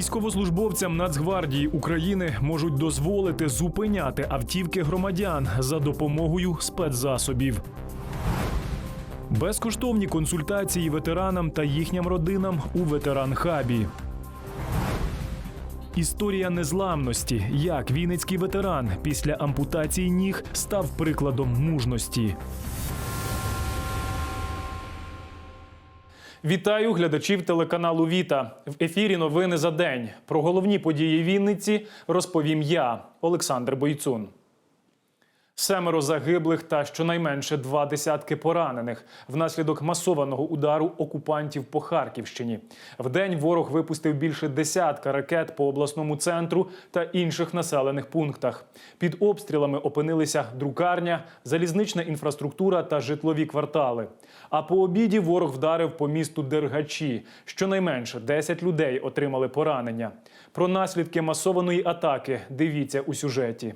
Військовослужбовцям Нацгвардії України можуть дозволити зупиняти автівки громадян за допомогою спецзасобів. Безкоштовні консультації ветеранам та їхнім родинам у ветеран-хабі. Історія незламності. Як вінницький ветеран після ампутації ніг став прикладом мужності. Вітаю глядачів телеканалу Віта. В ефірі новини за день. Про головні події Вінниці розповім я, Олександр Бойцун. Семеро загиблих та щонайменше два десятки поранених внаслідок масованого удару окупантів по Харківщині. Вдень ворог випустив більше десятка ракет по обласному центру та інших населених пунктах. Під обстрілами опинилися друкарня, залізнична інфраструктура та житлові квартали. А по обіді ворог вдарив по місту Дергачі. Щонайменше 10 людей отримали поранення. Про наслідки масованої атаки дивіться у сюжеті.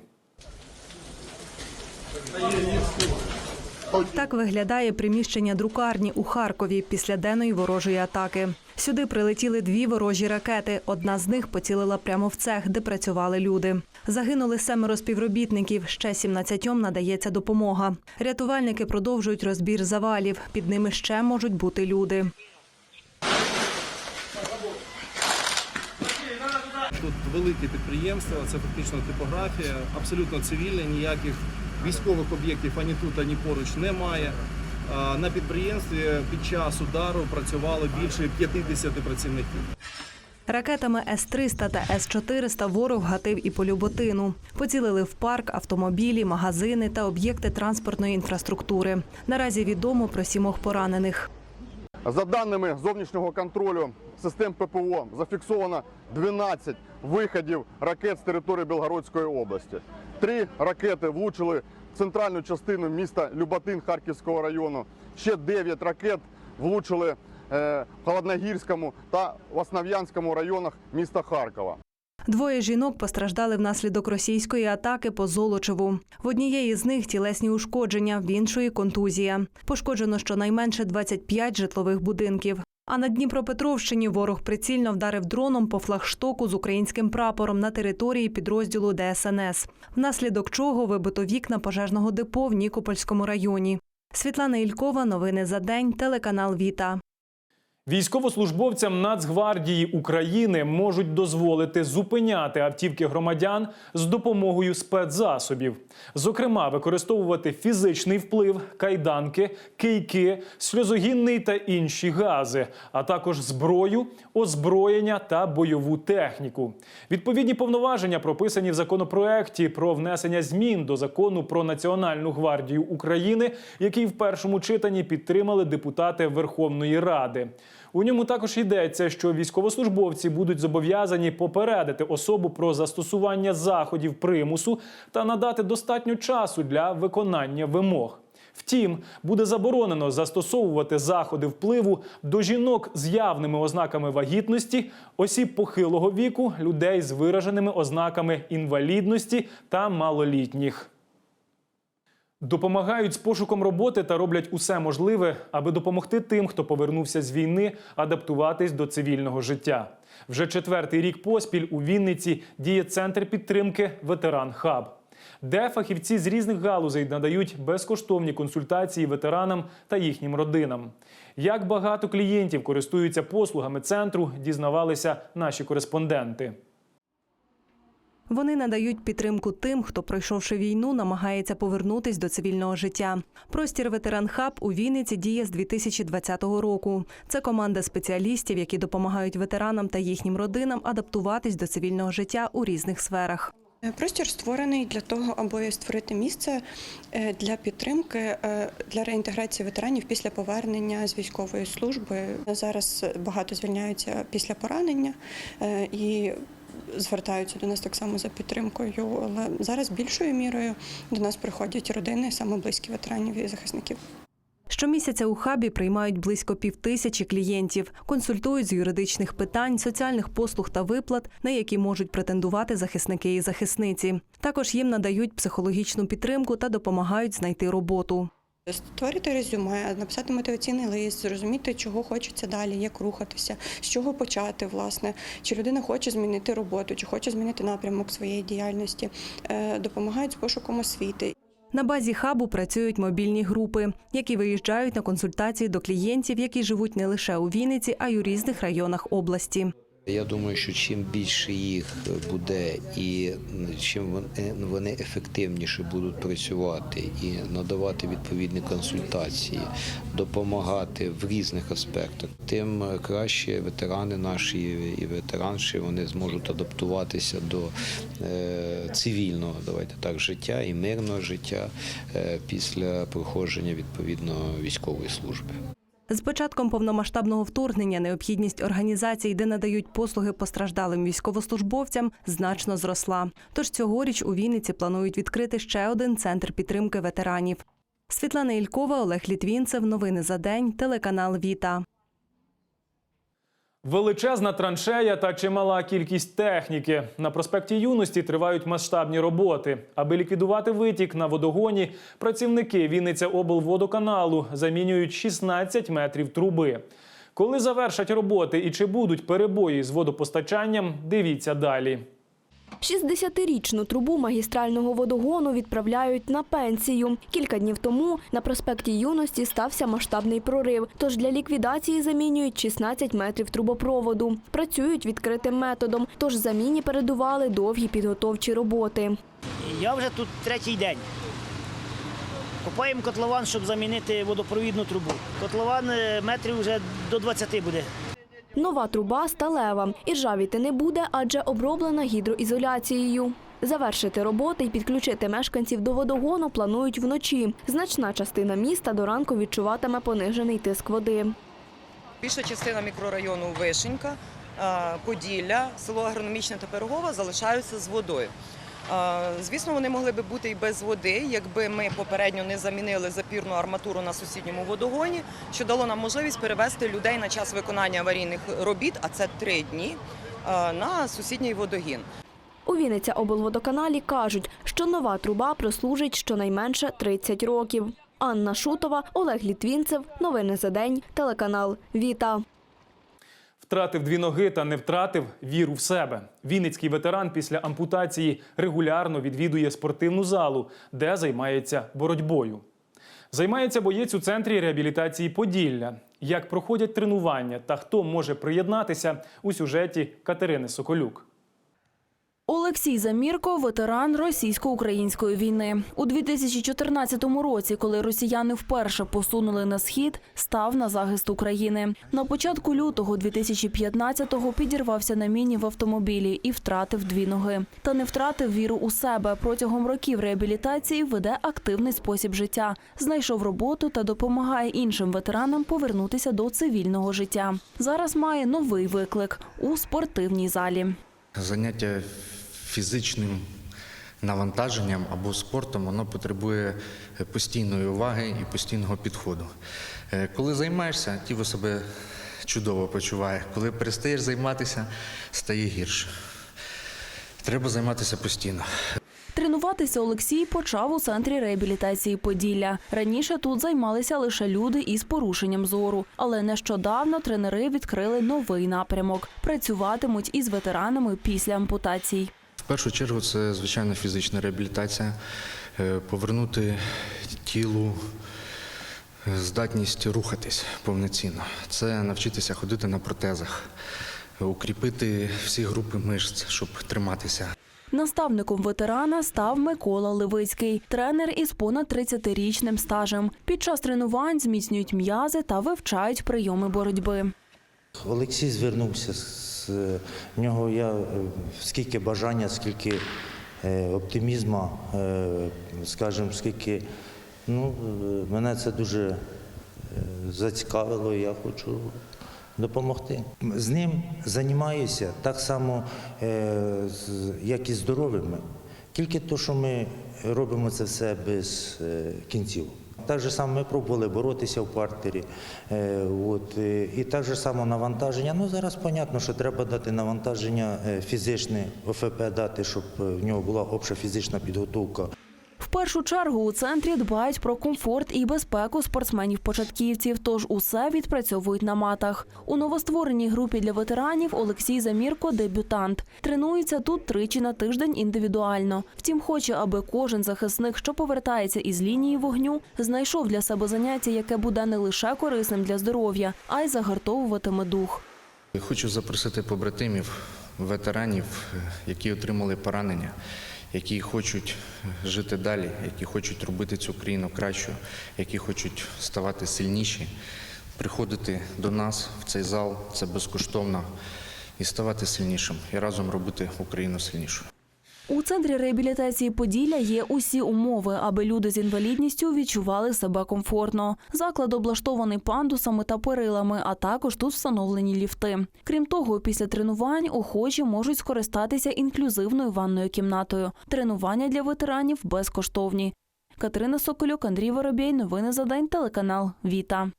Так виглядає приміщення друкарні у Харкові після денної ворожої атаки. Сюди прилетіли дві ворожі ракети. Одна з них поцілила прямо в цех, де працювали люди. Загинули семеро співробітників. Ще 17 надається допомога. Рятувальники продовжують розбір завалів. Під ними ще можуть бути люди. Тут велике підприємство, це фактично типографія, абсолютно цивільне, ніяких військових об'єктів ані тут, ані поруч немає. На підприємстві під час удару працювало більше 50 працівників. Ракетами С-300 та С-400 ворог гатив і по Люботину. Поцілили в парк, автомобілі, магазини та об'єкти транспортної інфраструктури. Наразі відомо про сімох поранених. За даними зовнішнього контролю систем ППО, зафіксовано 12 виходів ракет з території Білгородської області. Три ракети влучили в центральну частину міста Люботин Харківського району. Ще 9 ракет влучили е, в Холодногірському та Основ'янському районах міста Харкова. Двоє жінок постраждали внаслідок російської атаки по Золочеву. В однієї з них тілесні ушкодження, в іншої контузія. Пошкоджено щонайменше 25 житлових будинків. А на Дніпропетровщині ворог прицільно вдарив дроном по флагштоку з українським прапором на території підрозділу ДСНС, внаслідок чого вибито вікна пожежного депо в Нікопольському районі. Світлана Ількова, новини за день, телеканал Віта. Військовослужбовцям Нацгвардії України можуть дозволити зупиняти автівки громадян з допомогою спецзасобів, зокрема, використовувати фізичний вплив, кайданки, кийки, сльозогінний та інші гази, а також зброю, озброєння та бойову техніку. Відповідні повноваження прописані в законопроекті про внесення змін до закону про Національну гвардію України, який в першому читанні підтримали депутати Верховної Ради. У ньому також йдеться, що військовослужбовці будуть зобов'язані попередити особу про застосування заходів примусу та надати достатньо часу для виконання вимог. Втім, буде заборонено застосовувати заходи впливу до жінок з явними ознаками вагітності, осіб похилого віку, людей з вираженими ознаками інвалідності та малолітніх. Допомагають з пошуком роботи та роблять усе можливе, аби допомогти тим, хто повернувся з війни, адаптуватись до цивільного життя. Вже четвертий рік поспіль у Вінниці діє центр підтримки Ветеран Хаб, де фахівці з різних галузей надають безкоштовні консультації ветеранам та їхнім родинам. Як багато клієнтів користуються послугами центру, дізнавалися наші кореспонденти. Вони надають підтримку тим, хто, пройшовши війну, намагається повернутись до цивільного життя. Простір ветеран хаб у Вінниці діє з 2020 року. Це команда спеціалістів, які допомагають ветеранам та їхнім родинам адаптуватись до цивільного життя у різних сферах. Простір створений для того, аби створити місце е, для підтримки е, для реінтеграції ветеранів після повернення з військової служби. Зараз багато звільняються після поранення е, і звертаються до нас так само за підтримкою. Але зараз більшою мірою до нас приходять родини, саме близькі ветеранів і захисників. Щомісяця у хабі приймають близько півтисячі клієнтів, консультують з юридичних питань, соціальних послуг та виплат, на які можуть претендувати захисники і захисниці. Також їм надають психологічну підтримку та допомагають знайти роботу. Створити резюме, написати мотиваційний лист, зрозуміти, чого хочеться далі, як рухатися, з чого почати, власне, чи людина хоче змінити роботу, чи хоче змінити напрямок своєї діяльності, Е, допомагають з пошуком освіти. На базі хабу працюють мобільні групи, які виїжджають на консультації до клієнтів, які живуть не лише у Вінниці, а й у різних районах області. Я думаю, що чим більше їх буде і чим вони- вони ефективніше будуть працювати і надавати відповідні консультації, допомагати в різних аспектах, тим краще ветерани наші і ветеранші вони зможуть адаптуватися до е, цивільного, давайте так, життя і мирного життя е, після проходження відповідно військової служби. З початком повномасштабного вторгнення необхідність організацій, де надають послуги постраждалим військовослужбовцям, значно зросла. Тож цьогоріч у Вінниці планують відкрити ще один центр підтримки ветеранів. Світлана Ількова, Олег Літвінцев. Новини за день. Телеканал Віта. Величезна траншея та чимала кількість техніки. На проспекті юності тривають масштабні роботи. Аби ліквідувати витік на водогоні, працівники Вінниця облводоканалу замінюють 16 метрів труби. Коли завершать роботи і чи будуть перебої з водопостачанням, дивіться далі. 60-річну трубу магістрального водогону відправляють на пенсію. Кілька днів тому на проспекті Юності стався масштабний прорив. Тож для ліквідації замінюють 16 метрів трубопроводу. Працюють відкритим методом, тож заміні передували довгі підготовчі роботи. Я вже тут третій день. Копаємо котлован, щоб замінити водопровідну трубу. Котлован е, метрів вже до 20 буде. Нова труба сталева. І ржавіти не буде, адже оброблена гідроізоляцією. Завершити роботи і підключити мешканців до водогону планують вночі. Значна частина міста до ранку відчуватиме понижений тиск води. Більша частина мікрорайону Вишенька, Поділля, село Агрономічне та Пирогова залишаються з водою. Звісно, вони могли би бути і без води, якби ми попередньо не замінили запірну арматуру на сусідньому водогоні, що дало нам можливість перевести людей на час виконання аварійних робіт, а це три дні, на сусідній водогін. У Вінниця облводоканалі кажуть, що нова труба прослужить щонайменше 30 років. Анна Шутова, Олег Літвінцев. Новини за день. Телеканал Віта. Втратив дві ноги та не втратив віру в себе. Вінницький ветеран після ампутації регулярно відвідує спортивну залу, де займається боротьбою. Займається боєць у центрі реабілітації Поділля. Як проходять тренування та хто може приєднатися у сюжеті Катерини Соколюк. Олексій Замірко ветеран російсько-української війни. У 2014 році, коли росіяни вперше посунули на схід, став на захист України. На початку лютого 2015-го підірвався на міні в автомобілі і втратив дві ноги. Та не втратив віру у себе. Протягом років реабілітації веде активний спосіб життя, знайшов роботу та допомагає іншим ветеранам повернутися до цивільного життя. Зараз має новий виклик у спортивній залі. Заняття фізичним навантаженням або спортом воно потребує постійної уваги і постійного підходу. Е, Коли займаєшся, тіло себе чудово почуває. Коли перестаєш займатися, стає гірше. Треба займатися постійно. Тренуватися Олексій почав у центрі реабілітації Поділля. Раніше тут займалися лише люди із порушенням зору, але нещодавно тренери відкрили новий напрямок. Працюватимуть із ветеранами після ампутацій. В першу чергу це звичайно фізична реабілітація, Е, повернути тілу е, здатність рухатись повноцінно. Це навчитися ходити на протезах, укріпити всі групи мишць, щоб триматися. Наставником ветерана став Микола Левицький, тренер із понад 30-річним стажем. Під час тренувань зміцнюють м'язи та вивчають прийоми боротьби. Олексій звернувся з нього я е, скільки бажання, скільки е, оптимізму, е, скажімо, скільки ну, мене це дуже зацікавило, я хочу допомогти. З ним займаюся так само, як і здоровими. Тільки то, що ми робимо це все без кінців. Так же само ми пробували боротися в партері. Е, от, е, і так же само навантаження. Ну зараз зрозуміло, що треба дати навантаження е, фізичне, ОФП дати, щоб в нього була обща фізична підготовка. В першу чергу у центрі дбають про комфорт і безпеку спортсменів-початківців, тож усе відпрацьовують на матах. У новоствореній групі для ветеранів Олексій Замірко дебютант. Тренується тут тричі на тиждень індивідуально. Втім, хоче, аби кожен захисник, що повертається із лінії вогню, знайшов для себе заняття, яке буде не лише корисним для здоров'я, а й загартовуватиме дух. Хочу запросити побратимів, ветеранів, які отримали поранення, які хочуть жити далі, які хочуть робити цю країну кращою, які хочуть ставати сильніші, приходити до нас в цей зал, це безкоштовно, і ставати сильнішим, і разом робити Україну сильнішою. У центрі реабілітації Поділля є усі умови, аби люди з інвалідністю відчували себе комфортно. Заклад облаштований пандусами та перилами, а також тут встановлені ліфти. Крім того, після тренувань охочі можуть скористатися інклюзивною ванною кімнатою. Тренування для ветеранів безкоштовні. Катерина Соколюк, Андрій Воробєй. Новини за день. Телеканал Віта.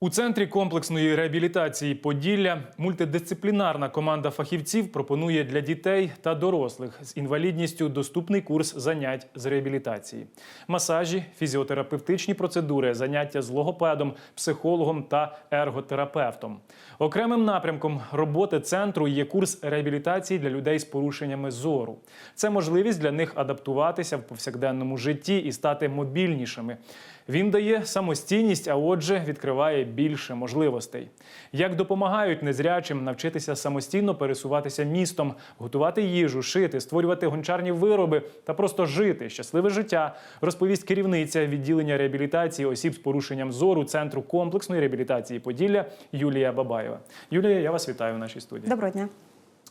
У центрі комплексної реабілітації Поділля мультидисциплінарна команда фахівців пропонує для дітей та дорослих з інвалідністю доступний курс занять з реабілітації, масажі, фізіотерапевтичні процедури, заняття з логопедом, психологом та ерготерапевтом. Окремим напрямком роботи центру є курс реабілітації для людей з порушеннями зору. Це можливість для них адаптуватися в повсякденному житті і стати мобільнішими. Він дає самостійність, а отже, відкриває більше можливостей. Як допомагають незрячим навчитися самостійно пересуватися містом, готувати їжу, шити, створювати гончарні вироби та просто жити щасливе життя, розповість керівниця відділення реабілітації осіб з порушенням зору центру комплексної реабілітації Поділля Юлія Бабаєва. Юлія, я вас вітаю в нашій студії. Доброго дня.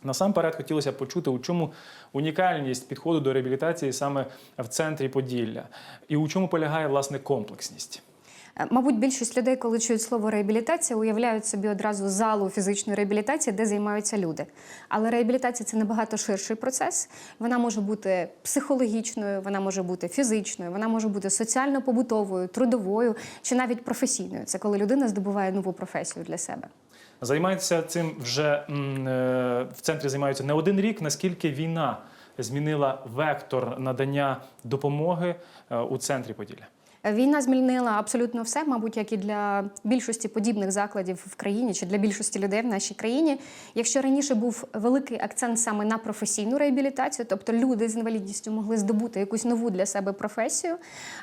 Насамперед хотілося почути, у чому унікальність підходу до реабілітації саме в центрі Поділля, і у чому полягає власне комплексність. Е, Мабуть, більшість людей, коли чують слово реабілітація, уявляють собі одразу залу фізичної реабілітації, де займаються люди. Але реабілітація це набагато ширший процес. Вона може бути психологічною, вона може бути фізичною, вона може бути соціально-побутовою, трудовою чи навіть професійною. Це коли людина здобуває нову професію для себе. Займається цим вже е, в центрі займаються не один рік. Наскільки війна змінила вектор надання допомоги е, у центрі Поділля? Війна змінила абсолютно все, мабуть, як і для більшості подібних закладів в країні чи для більшості людей в нашій країні. Якщо раніше був великий акцент саме на професійну реабілітацію, тобто люди з інвалідністю могли здобути якусь нову для себе професію,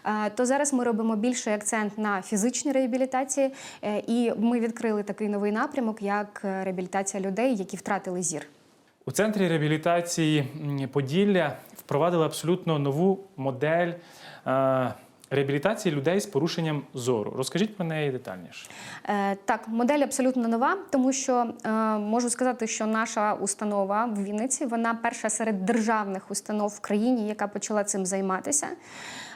е, то зараз ми робимо більший акцент на фізичній реабілітації, е, і ми відкрили такий новий напрямок, як е, реабілітація людей, які втратили зір. У центрі реабілітації Поділля впровадили абсолютно нову модель реабілітації людей з порушенням зору. Розкажіть про неї детальніше. Е, Так, модель абсолютно нова, тому що е, можу сказати, що наша установа в Вінниці вона перша серед державних установ в країні, яка почала цим займатися.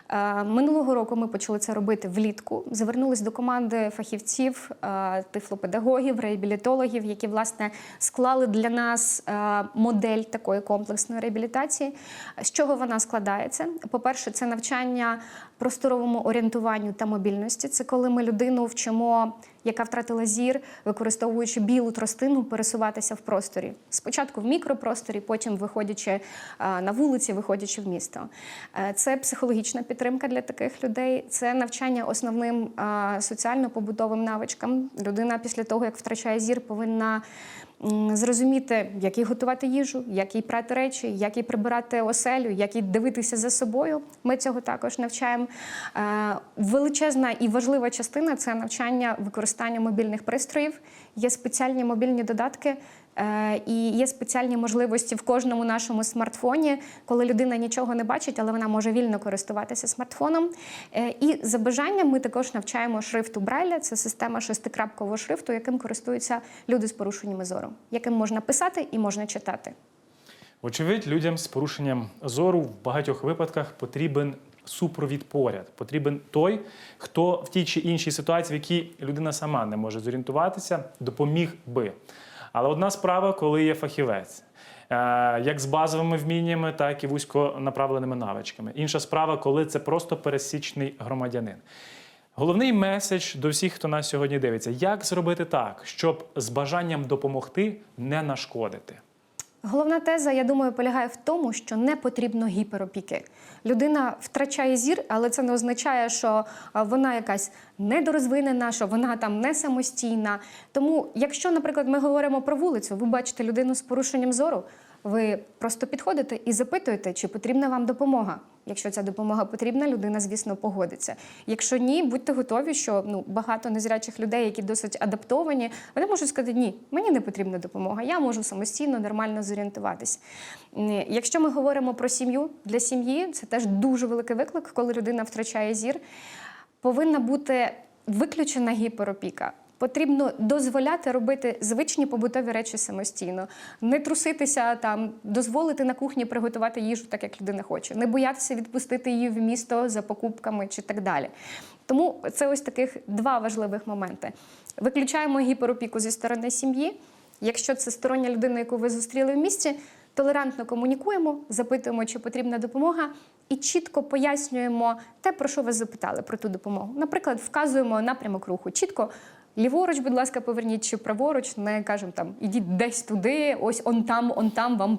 Е, Минулого року ми почали це робити влітку. Звернулись до команди фахівців, е, тифлопедагогів, реабілітологів, які власне склали для нас е, модель такої комплексної реабілітації. З чого вона складається? По-перше, це навчання просторовому орієнтуванню та мобільності. Це коли ми людину вчимо, яка втратила зір, використовуючи білу тростину, пересуватися в просторі. Спочатку в мікропросторі, потім виходячи е, на вулиці, виходячи в місто. Е, Це психологічна підтримка для таких людей. Це навчання основним е, соціально-побутовим навичкам. Людина після того, як втрачає зір, повинна зрозуміти, як їй готувати їжу, як їй прати речі, як їй прибирати оселю, як їй дивитися за собою. Ми цього також навчаємо. Е, Величезна і важлива частина це навчання використання мобільних пристроїв. Є спеціальні мобільні додатки. Е, І є спеціальні можливості в кожному нашому смартфоні, коли людина нічого не бачить, але вона може вільно користуватися смартфоном. Е, І за бажанням ми також навчаємо шрифту Брайля. Це система шестикрапкового шрифту, яким користуються люди з порушеннями зору, яким можна писати і можна читати. Вочевидь, людям з порушенням зору в багатьох випадках потрібен супровід поряд. Потрібен той, хто в тій чи іншій ситуації, в якій людина сама не може зорієнтуватися, допоміг би. Але одна справа, коли є фахівець. е, Як з базовими вміннями, так і вузьконаправленими навичками. Інша справа, коли це просто пересічний громадянин. Головний меседж до всіх, хто нас сьогодні дивиться: як зробити так, щоб з бажанням допомогти не нашкодити. Головна теза, я думаю, полягає в тому, що не потрібно гіперопіки. Людина втрачає зір, але це не означає, що вона якась недорозвинена, що вона там не самостійна. Тому, якщо, наприклад, ми говоримо про вулицю, ви бачите людину з порушенням зору, ви просто підходите і запитуєте, чи потрібна вам допомога. Якщо ця допомога потрібна, людина, звісно, погодиться. Якщо ні, будьте готові, що ну багато незрячих людей, які досить адаптовані, вони можуть сказати, ні, мені не потрібна допомога, я можу самостійно нормально зорієнтуватись. Якщо ми говоримо про сім'ю, для сім'ї це теж дуже великий виклик, коли людина втрачає зір. Повинна бути виключена гіперопіка. Потрібно дозволяти робити звичні побутові речі самостійно, не труситися там, дозволити на кухні приготувати їжу так, як людина хоче, не боятися відпустити її в місто за покупками чи так далі. Тому це ось таких два важливих моменти. Виключаємо гіперопіку зі сторони сім'ї. Якщо це стороння людина, яку ви зустріли в місті, толерантно комунікуємо, запитуємо, чи потрібна допомога, і чітко пояснюємо те, про що ви запитали про ту допомогу. Наприклад, вказуємо напрямок руху. Чітко ліворуч, будь ласка, поверніть чи праворуч, не кажемо там ідіть десь туди, ось он там, он там вам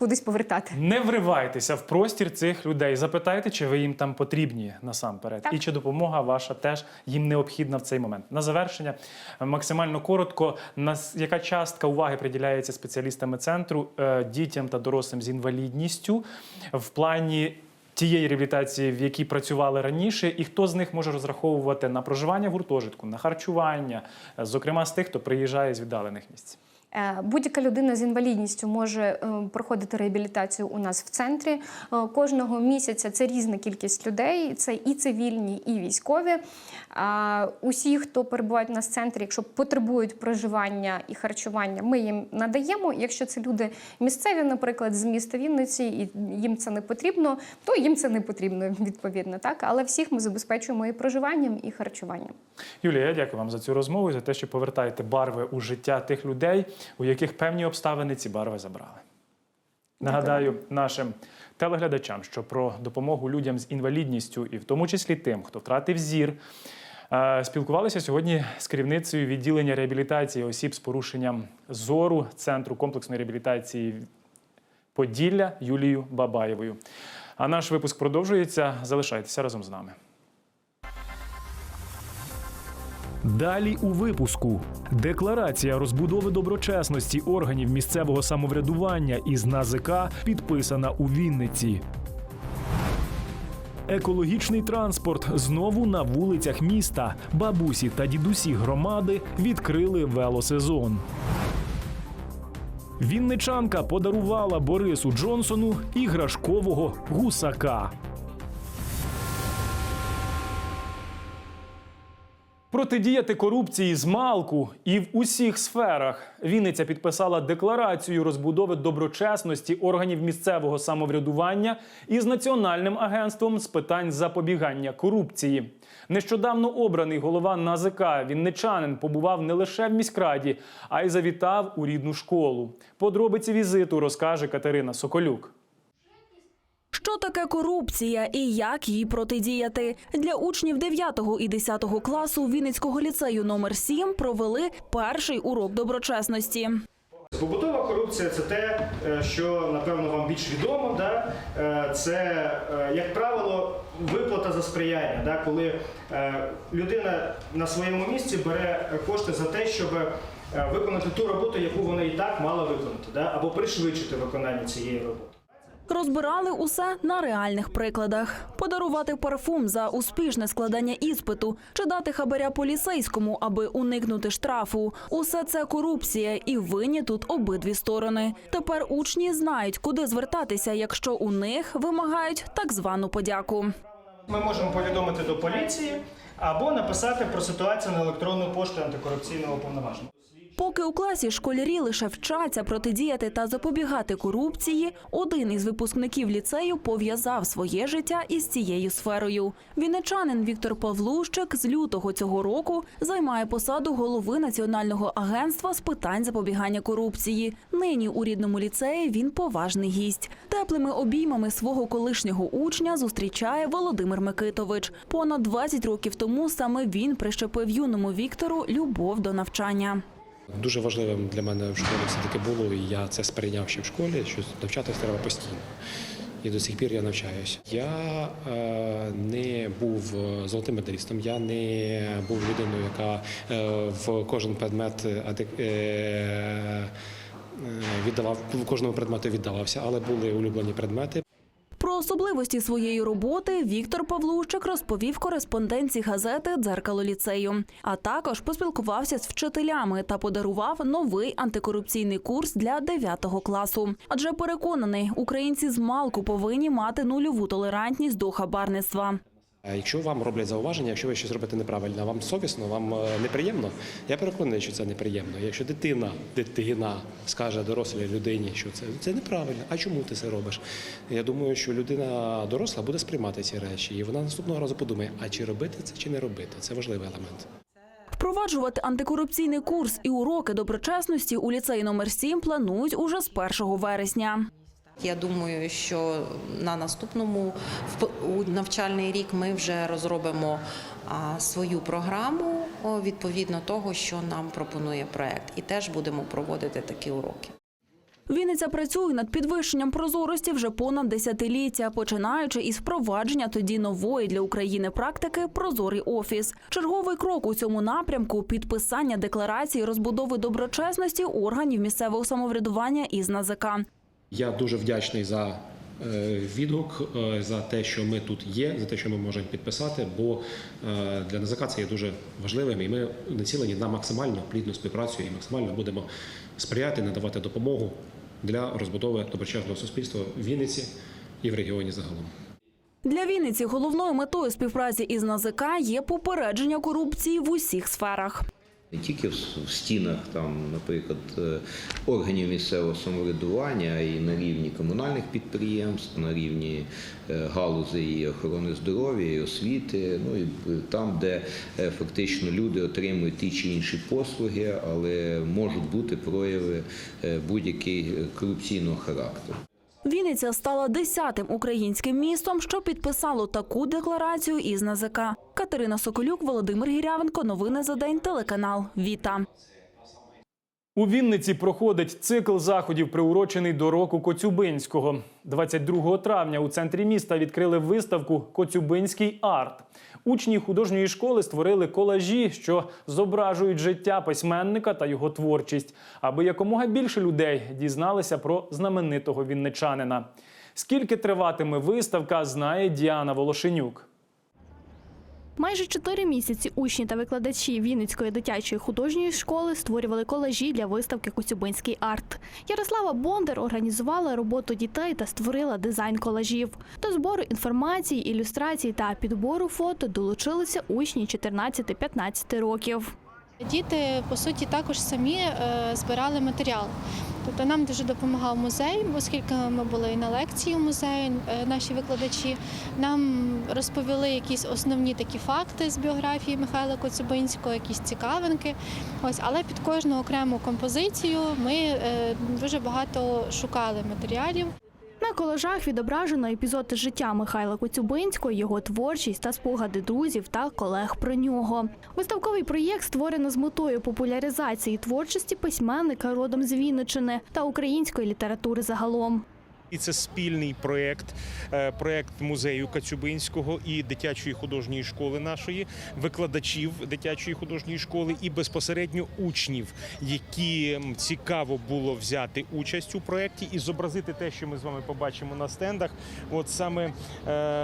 кудись повертати. Не вривайтеся в простір цих людей. Запитайте, чи ви їм там потрібні насамперед, Так. і чи допомога ваша теж їм необхідна в цей момент. На завершення е, максимально коротко. Нас яка частка уваги приділяється спеціалістами центру е, дітям та дорослим з інвалідністю в плані. Тієї реабілітації, в якій працювали раніше, і хто з них може розраховувати на проживання в гуртожитку, на харчування, е, зокрема з тих, хто приїжджає з віддалених місць. Е, Будь-яка людина з інвалідністю може е, проходити реабілітацію у нас в центрі. Е, Кожного місяця це різна кількість людей, це і цивільні, і військові. Усі, хто перебувають у нас в центрі, якщо потребують проживання і харчування, ми їм надаємо. Якщо це люди місцеві, наприклад, з міста Вінниці, і їм це не потрібно, то їм це не потрібно відповідно. Так, але всіх ми забезпечуємо і проживанням, і харчуванням. Юлія, я дякую вам за цю розмову за те, що повертаєте барви у життя тих людей, у яких певні обставини ці барви забрали. Нагадаю нашим телеглядачам, що про допомогу людям з інвалідністю, і в тому числі тим, хто втратив зір, е, спілкувалися сьогодні з керівницею відділення реабілітації осіб з порушенням зору Центру комплексної реабілітації Поділля Юлією Бабаєвою. А наш випуск продовжується. Залишайтеся разом з нами. Далі у випуску декларація розбудови доброчесності органів місцевого самоврядування із НАЗК підписана у Вінниці. Екологічний транспорт знову на вулицях міста. Бабусі та дідусі громади відкрили велосезон. Вінничанка подарувала Борису Джонсону іграшкового гусака. Протидіяти корупції з малку і в усіх сферах. Вінниця підписала декларацію розбудови доброчесності органів місцевого самоврядування із Національним агентством з питань запобігання корупції. Нещодавно обраний голова НАЗК Вінничанин побував не лише в міськраді, а й завітав у рідну школу. Подробиці візиту розкаже Катерина Соколюк. Що таке корупція і як їй протидіяти? Для учнів 9 і 10 класу Вінницького ліцею номер 7 провели перший урок доброчесності. Побутова корупція це те, е, що напевно вам більш відомо. Да? Е, Це, е, як правило, виплата за сприяння, да? коли людина на своєму місці бере кошти за те, щоб виконати ту роботу, яку вона і так мала виконати, да? або пришвидшити виконання цієї роботи. Розбирали усе на реальних прикладах: подарувати парфум за успішне складання іспиту чи дати хабаря поліцейському, аби уникнути штрафу. Усе це корупція, і винні тут обидві сторони. Тепер учні знають, куди звертатися, якщо у них вимагають так звану подяку. Ми можемо повідомити до поліції або написати про ситуацію на електронну пошту антикорупційного повноваження. Поки у класі школярі лише вчаться протидіяти та запобігати корупції, один із випускників ліцею пов'язав своє життя із цією сферою. Вінничанин Віктор Павлущик з лютого цього року займає посаду голови Національного агентства з питань запобігання корупції. Нині у рідному ліцеї він поважний гість. Теплими обіймами свого колишнього учня зустрічає Володимир Микитович. Понад 20 років тому саме він прищепив юному Віктору любов до навчання. Дуже важливим для мене в школі все-таки було, і я це сприйняв ще в школі, що навчатися треба постійно. І до сих пір я навчаюся. Я е, не був е, золотим медалістом, я не був людиною, яка е, в кожен предмет адек- е, е, віддавав, в кожному предмету віддавався, але були улюблені предмети. Особливості своєї роботи Віктор Павлущик розповів кореспонденції газети Дзеркало ліцею, а також поспілкувався з вчителями та подарував новий антикорупційний курс для 9 класу. Адже переконаний, українці з малку повинні мати нульову толерантність до хабарництва. Якщо вам роблять зауваження, якщо ви щось робите неправильно, вам совісно, вам е, неприємно. Я переконаний, що це неприємно. Якщо дитина, дитина скаже дорослій людині, що це, це неправильно, а чому ти це робиш? Я думаю, що людина доросла буде сприймати ці речі, і вона наступного разу подумає, а чи робити це, чи не робити. Це важливий елемент. Впроваджувати антикорупційний курс і уроки доброчесності у ліцеї номер 7 планують уже з 1 вересня. Я думаю, що на наступному навчальний рік ми вже розробимо свою програму відповідно того, що нам пропонує проект, і теж будемо проводити такі уроки. Вінниця працює над підвищенням прозорості вже понад десятиліття, починаючи із впровадження тоді нової для України практики Прозорий офіс. Черговий крок у цьому напрямку підписання декларації розбудови доброчесності органів місцевого самоврядування із НАЗК. Я дуже вдячний за е, відгук, е, за те, що ми тут є, за те, що ми можемо підписати, бо е, для НАЗК це є дуже важливим, і ми націлені на максимально плідну співпрацю і максимально будемо сприяти, надавати допомогу для розбудови доброчесного суспільства в Вінниці і в регіоні загалом. Для Вінниці головною метою співпраці із НАЗК є попередження корупції в усіх сферах. Не тільки в стінах, там, наприклад, е, органів місцевого самоврядування, а й на рівні комунальних підприємств, на рівні е, галузей охорони здоров'я, і освіти, ну і там, де е, фактично люди отримують ті чи інші послуги, але можуть бути прояви будь-який е, корупційного характеру. Вінниця стала десятим українським містом, що підписало таку декларацію із НАЗК. Катерина Соколюк, Володимир Гірявенко. Новини за день. Телеканал Віта. У Вінниці проходить цикл заходів, приурочений до року Коцюбинського. 22 травня у центрі міста відкрили виставку Коцюбинський арт. Учні художньої школи створили колажі, що зображують життя письменника та його творчість, аби якомога більше людей дізналися про знаменитого вінничанина. Скільки триватиме виставка, знає Діана Волошенюк. Майже чотири місяці учні та викладачі Вінницької дитячої художньої школи створювали колажі для виставки Коцюбинський арт. Ярослава Бондар організувала роботу дітей та створила дизайн колажів. До збору інформації, ілюстрацій та підбору фото долучилися учні 14-15 років. Діти по суті також самі е, збирали матеріал. Тобто нам дуже допомагав музей, оскільки ми були і на лекції у музею, е, наші викладачі. Нам розповіли якісь основні такі факти з біографії Михайла Коцюбинського, якісь цікавинки. Ось, але під кожну окрему композицію ми е, дуже багато шукали матеріалів. На колажах відображено епізоди життя Михайла Коцюбинського, його творчість та спогади друзів та колег про нього. Виставковий проєкт створено з метою популяризації творчості письменника родом з Вінничини та української літератури загалом. І це спільний проєкт, е, проєкт музею Кацюбинського і дитячої художньої школи нашої, викладачів дитячої художньої школи і безпосередньо учнів, які цікаво було взяти участь у проєкті і зобразити те, що ми з вами побачимо на стендах. От саме е,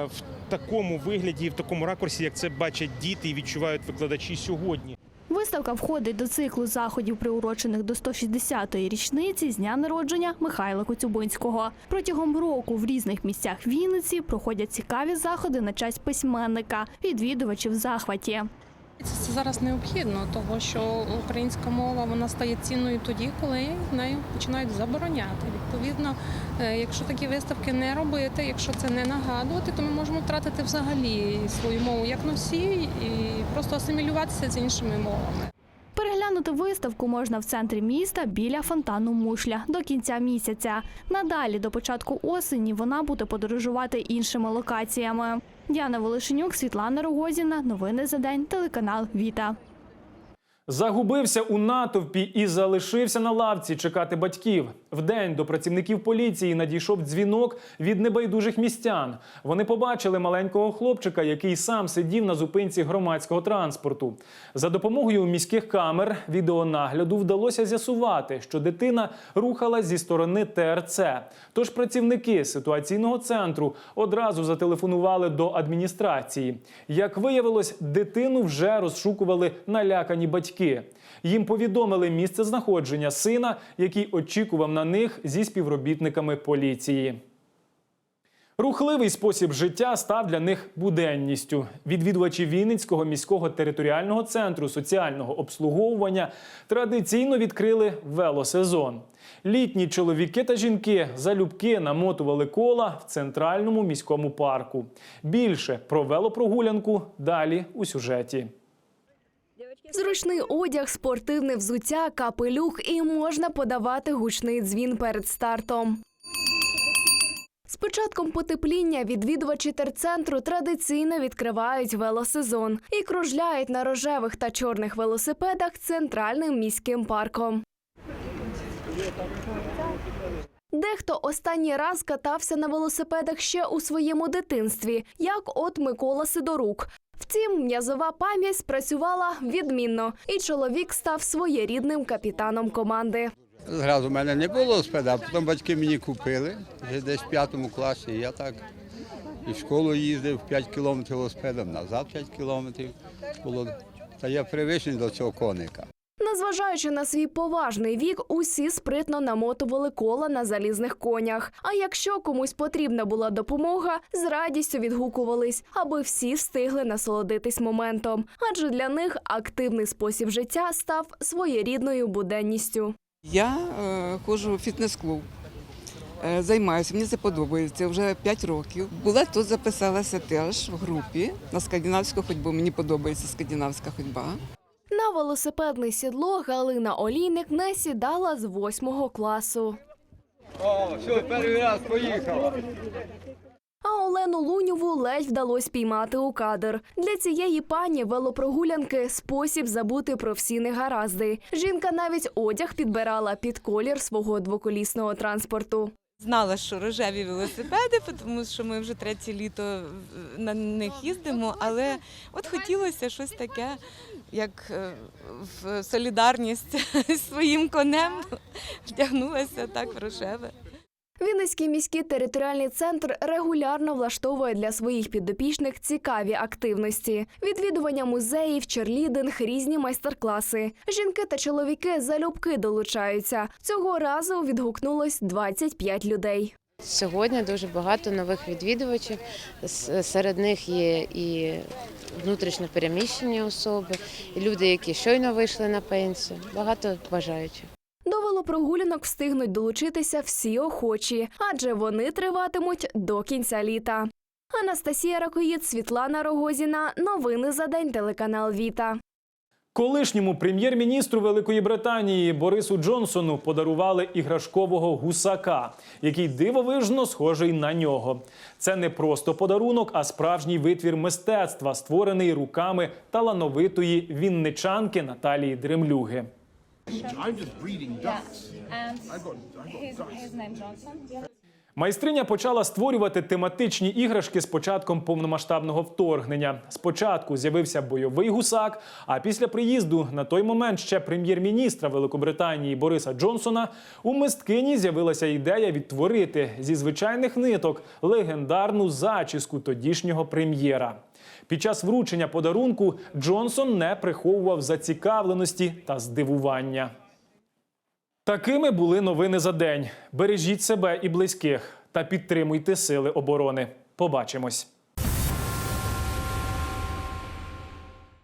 в такому вигляді, в такому ракурсі, як це бачать діти і відчувають викладачі сьогодні. Виставка входить до циклу заходів, приурочених до 160-ї річниці з дня народження Михайла Коцюбинського. Протягом року в різних місцях Вінниці проходять цікаві заходи на честь письменника, відвідувачі в захваті. Це зараз необхідно, тому що українська мова вона стає цінною тоді, коли нею починають забороняти. Відповідно, е, якщо такі виставки не робити, якщо це не нагадувати, то ми можемо втратити взагалі свою мову як носій і просто асимілюватися з іншими мовами. Переглянути виставку можна в центрі міста біля фонтану Мушля до кінця місяця. Надалі до початку осені вона буде подорожувати іншими локаціями. Діана Волошенюк, Світлана Рогозіна. Новини за день. Телеканал Віта. Загубився у натовпі і залишився на лавці чекати батьків. Вдень до працівників поліції надійшов дзвінок від небайдужих містян. Вони побачили маленького хлопчика, який сам сидів на зупинці громадського транспорту. За допомогою міських камер відеонагляду вдалося з'ясувати, що дитина рухалась зі сторони ТРЦ. Тож працівники ситуаційного центру одразу зателефонували до адміністрації. Як виявилось, дитину вже розшукували налякані батьки. Їм повідомили місце знаходження сина, який очікував на них зі співробітниками поліції. Рухливий спосіб життя став для них буденністю. Відвідувачі Вінницького міського територіального центру соціального обслуговування традиційно відкрили велосезон. Літні чоловіки та жінки залюбки намотували кола в центральному міському парку. Більше про велопрогулянку далі у сюжеті. Зручний одяг, спортивне взуття, капелюх і можна подавати гучний дзвін перед стартом. З початком потепління відвідувачі терцентру традиційно відкривають велосезон і кружляють на рожевих та чорних велосипедах центральним міським парком. Дехто останній раз катався на велосипедах ще у своєму дитинстві, як от Микола Сидорук. Втім, м'язова пам'ять спрацювала відмінно, і чоловік став своєрідним капітаном команди. Зразу в мене не було спеда, потім батьки мені купили вже десь в п'ятому класі. Я так і в школу їздив 5 кілометрів велосипедом, назад 5 кілометрів було. Та я привичний до цього коника. Незважаючи на свій поважний вік, усі спритно намотували кола на залізних конях. А якщо комусь потрібна була допомога, з радістю відгукувались, аби всі встигли насолодитись моментом. Адже для них активний спосіб життя став своєрідною буденністю. Я е, ходжу в фітнес-клуб, е, займаюся, мені це подобається вже 5 років. Була тут, записалася теж в групі на скандинавську ходьбу. Мені подобається скандинавська ходьба. На велосипедне сідло Галина Олійник не сідала з восьмого класу. О, все, перший раз поїхала. А Олену Луньову ледь вдалося піймати у кадр. Для цієї пані велопрогулянки спосіб забути про всі негаразди. Жінка навіть одяг підбирала під колір свого двоколісного транспорту. Знала, що рожеві велосипеди, тому що ми вже третє літо на них їздимо, але от хотілося щось таке, як е, в солідарність з своїм конем, вдягнулася так в рожеве. Вінницький міський територіальний центр регулярно влаштовує для своїх підопічних цікаві активності: відвідування музеїв, черлідинг, різні майстер-класи. Жінки та чоловіки залюбки долучаються. Цього разу відгукнулось 25 людей. Сьогодні дуже багато нових відвідувачів. Серед них є і внутрішньо переміщені особи, люди, які щойно вийшли на пенсію. Багато бажаючих. До велопрогулянок встигнуть долучитися всі охочі, адже вони триватимуть до кінця літа. Анастасія Ракоїд, Світлана Рогозіна. Новини за день. Телеканал Віта. Колишньому прем'єр-міністру Великої Британії Борису Джонсону подарували іграшкового гусака, який дивовижно схожий на нього. Це не просто подарунок, а справжній витвір мистецтва, створений руками талановитої вінничанки Наталії Дремлюги. Майстриня почала створювати тематичні іграшки з початком повномасштабного вторгнення. Спочатку з'явився бойовий гусак, а після приїзду на той момент ще прем'єр-міністра Великобританії Бориса Джонсона у мисткині з'явилася ідея відтворити зі звичайних ниток легендарну зачіску тодішнього прем'єра. Під час вручення подарунку Джонсон не приховував зацікавленості та здивування. Такими були новини за день. Бережіть себе і близьких та підтримуйте сили оборони. Побачимось.